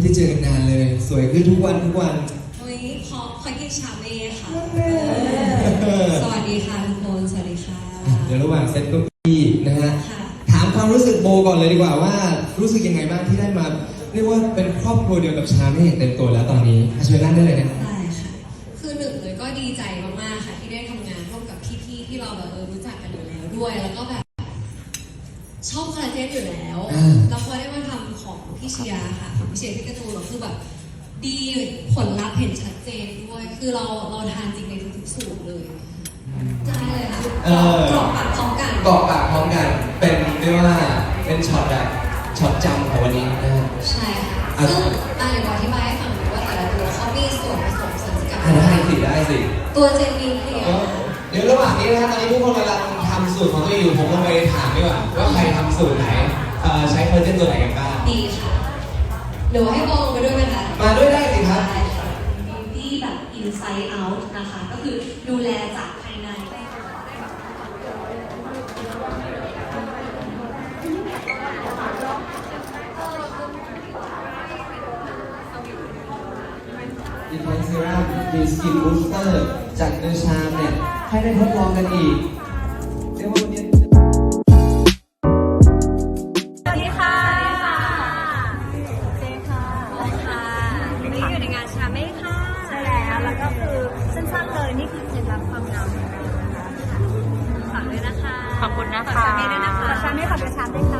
ไม่ได้เจอกันนานเลย สวยขึ้นทุกวันทุกวันวันนี้ขอขอกินชาเม่ค่ะเออสวัสดีค่ะทุกคน สวัสดีค่ะ เดี๋ยวระหว่างเซตเก้าอี้นะฮะ ค่ะ ถามความรู้สึกโบก่อนเลยดีกว่าว่า รู้สึกยังไงบ้างที่ได้มา เรียกว่าเป็นครอบครัวเดียวกับชาเม่อย่างเต็มตัวแล้วตอนนี้อะเชิญนั่งได้เลยนะ ได้ค่ะ คือหนึ่งเลยก็ดีใจมากๆค่ะที่ได้ทำงานร่วมกับพี่ๆที่เราแบบเออรู้จักกันอยู่แล้วด้วย แล้วก็แบบ ชอบคอลลาเจนอยู่แล้วอ่า แล้วพอได้มาทำของพี่เชียร์ค่ะของพี่เชียร์ที่กระตูนเราคือแบบดีผลลัพธ์เห็นชัดเจนด้วย คือเราเราทานจริงในทุกๆสูตรเลยใช่เลยค่ะเออ กรอบปากพร้อมกัน เกาะปากพร้อมกัน เป็นเรียกว่าเป็นช็อตแบบช็อตจำของวันนี้นะฮะใช่ค่ะอะ ซึ่งอะเดี๋ยวบอกอธิบายให้ฟังหน่อยว่าแต่ละตัวเขามีส่วนผสมสารสกัดอะได้สิได้สิตัวเจนนี่เนี่ย เดี๋ยวระหว่างนี้นะฮะตอนนี้ทุกคนกำลังทำสูตรของตัวเองอยู่ผมลองไปถามดีกว่าว่าใครทำสูตรไหนเอ่อใช้คอลลาเจนตัวไหนกันบ้างดีค่ะเดี๋ยวให้มองไปด้วยไหมคะมาด้วยได้สิครับ ได้ค่ะ beauty แบบ inside out นะคะ ก็คือดูแลจากภายในดีเทนเซรั่มดีสกินบูสเตอร์ จากเดชามเนี่ย ให้ได้ทดลองกันอีกเรียกว่าวันนี้สวัสดีค่ะเจค่ะค่ะวันนี้อยู่ในงานชาเม่ค่ะ ใช่แล้ว แล้วก็คือสั้นๆเลย นี่คือเคล็ดลับความงามของเรานะคะฝากด้วยนะคะ ขอบคุณนะคะฝากชาเม่ด้วยนะคะฝากชาเม่ฝากเดอะชามด้วยค่ะ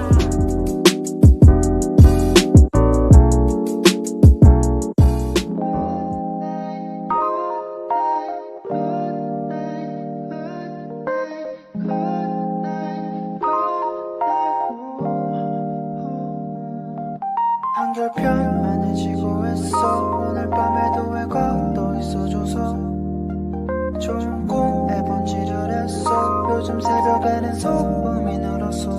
한결 편안해지고 했어. 오늘 밤에도 왜가 또 있어줘서 좋은 꿈에 번지를 했어. 요즘 새벽에는 소음이 늘었어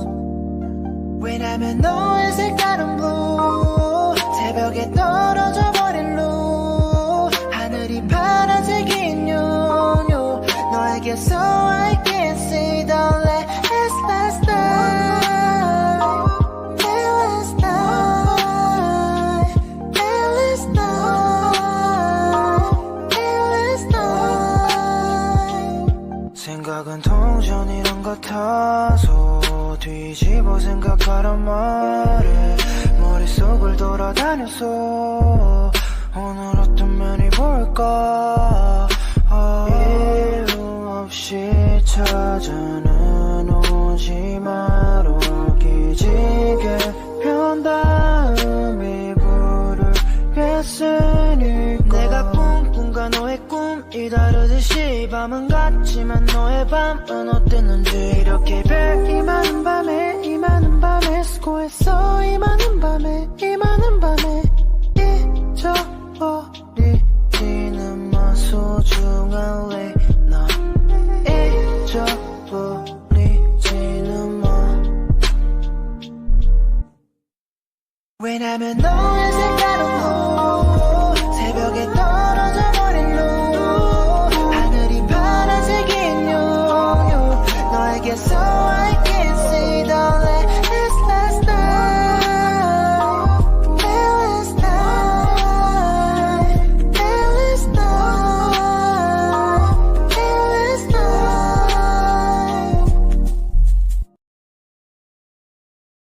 왜냐면 너의 색깔은 blue 새벽에 떨어져 버린 루 하늘이 파란색인 요요. 너에게서 I 같아서 뒤집어 생각하란 말에 머릿속을 돌아다녔어. 오늘 어떤 면이 볼까 꿈이 다르듯이 밤은 같지만 너의 밤은 어땠는지 이렇게 별 이만한 밤에 이만한 밤에 수고했어. 이만한 밤에 이만한 밤에 잊어버리지는 마. 소중한 래 나. 잊어버리지는 마. 왜냐면 너